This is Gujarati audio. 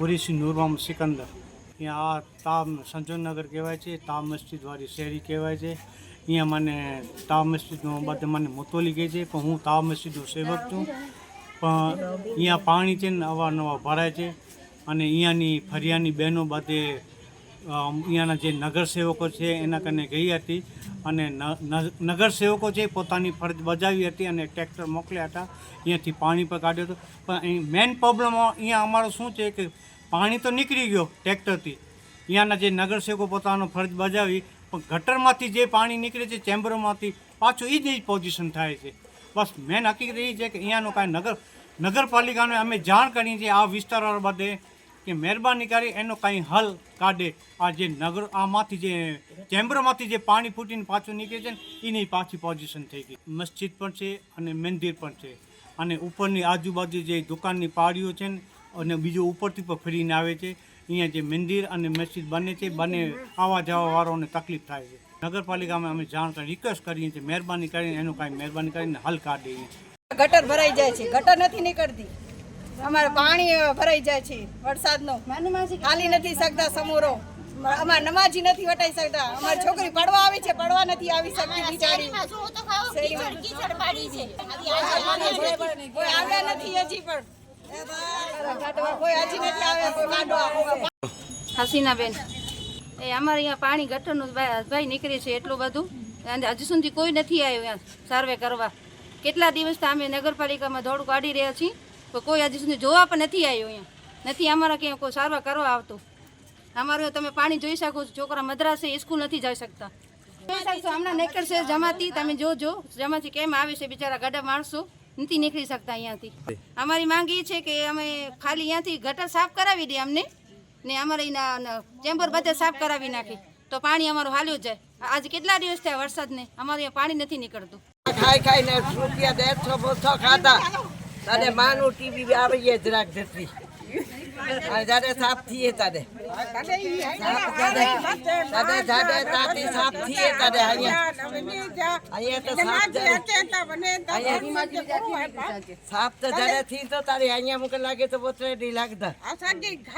કુરેશી નૂરમામ સિકંદર. અહીંયા આ તામ સંજોનગર કહેવાય છે તા મસ્જિદવાળી શેરી કહેવાય છે. અહીંયા મને તા મસ્જિદનો બધે મને મોતોલી કહે છે પણ હું તા મસ્જિદનો સેવક છું. પણ અહીંયા પાણી છે ને અવારનવાર ભરાય છે. અને અહીંયાની ફરિયાની બહેનો બધે અહીંયાના જે નગરસેવકો છે એના કને ગઈ હતી અને નગરસેવકો છે પોતાની ફરજ બજાવી હતી અને ટ્રેક્ટર મોકલ્યા હતા. અહીંયાથી પાણી પર કાઢ્યો હતો. પણ અહીં મેઇન પ્રોબ્લેમ અહીંયા અમારો શું છે કે પાણી તો નીકળી ગયો ટ્રેક્ટરથી. અહીંયાના જે નગરસેવકો પોતાનો ફરજ બજાવી, પણ ગટરમાંથી જે પાણી નીકળે છે, ચેમ્બરોમાંથી પાછું એ જ પોઝિશન થાય છે. બસ મેન હકીકત એ છે કે અહીંયાનું કાંઈ નગર, નગરપાલિકાને અમે જાણ કરી છે આ વિસ્તારવાળા બધે કે મહેરબાની કરી એનો કાંઈ હલ કાઢે. આ જે નગર, આમાંથી જે ચેમ્બરમાંથી જે પાણી ફૂટીને પાછું નીકળે છે ને, એની પાછી પોઝિશન થઈ ગઈ. મસ્જિદ પણ છે અને મંદિર પણ છે. અને ઉપરની આજુબાજુ જે દુકાનની પાળીઓ છે ને, અને બીજું ઉપરથી પણ ફરીને આવે છે. અહીંયા જે મંદિર અને મસ્જિદ બને છે, બંને આવવા જવાવાળાઓને તકલીફ થાય છે. નગરપાલિકામાં અમે જાણ રિક્વેસ્ટ કરીએ છીએ, મહેરબાની કરીને એનું કાંઈ મહેરબાની કરીને હલ કાઢે ગટર ભરાઈ જાય છે. ગટર નથી નીકળતી. અમારે પાણી ભરાઈ જાય છે વરસાદનો. ખાલી નથી શકતા સમોરો અમાર નમાજી નથી વટાઈ શકતા. અમારી છોકરી પડવા આવી છે પડવા નથી આવી શકતી બિચારી. કોઈ આવ્યા નથી હજી પણ. કોઈ હજી નથી આવ્યા કોઈ કાઢવા હસીનાબેન એ અમારે અહીંયા પાણી ગટરનું ભાઈ નીકળે છે એટલું બધું. અને હજુ સુધી કોઈ નથી આવ્યું સર્વે કરવા. કેટલા દિવસથી અમે નગરપાલિકામાં દોડ કાઢી રહ્યા છીએ. તો કોઈ હજી સુધી જોવા પણ નથી આવ્યો અહીંયા. નથી અમારા ક્યાં કોઈ સારવાર કરવા આવતું. અમારું તમે પાણી જોઈ શકો છો. છોકરા મદ્રાસે સ્કૂલ નથી જઈ શકતા. હમણાં નીકળશે જમાતી. તમે જોજો, જમાતી કેમ આવે છે બિચારા ગાડા માણસો. નથી નીકળી શકતા અહીંયાથી. અમારી માંગ એ છે કે અમે ખાલી અહીંયાથી ગટર સાફ કરાવી દે અમને, ને અમારે ચેમ્બર બધે સાફ કરાવી નાખી. તો પાણી અમારું હાલ્યું જાય. આજે કેટલા દિવસ થયા વરસાદને? અમારે પાણી નથી નીકળતું. ખાઈ ખાઈને રૂપિયા દેડસો બસો તારે માનું ટીવી આવી જરાક જતી. જાડે સાફ થઈએ તારે સાફ જાડે તાતી સાફ થઈએ તારે અહીંયા. અહીંયા તો સાફ જાડે સાફ તો જાડે થી તો તારે અહીંયા મૂકે લાગે તો પોતરે ડી લાગતા.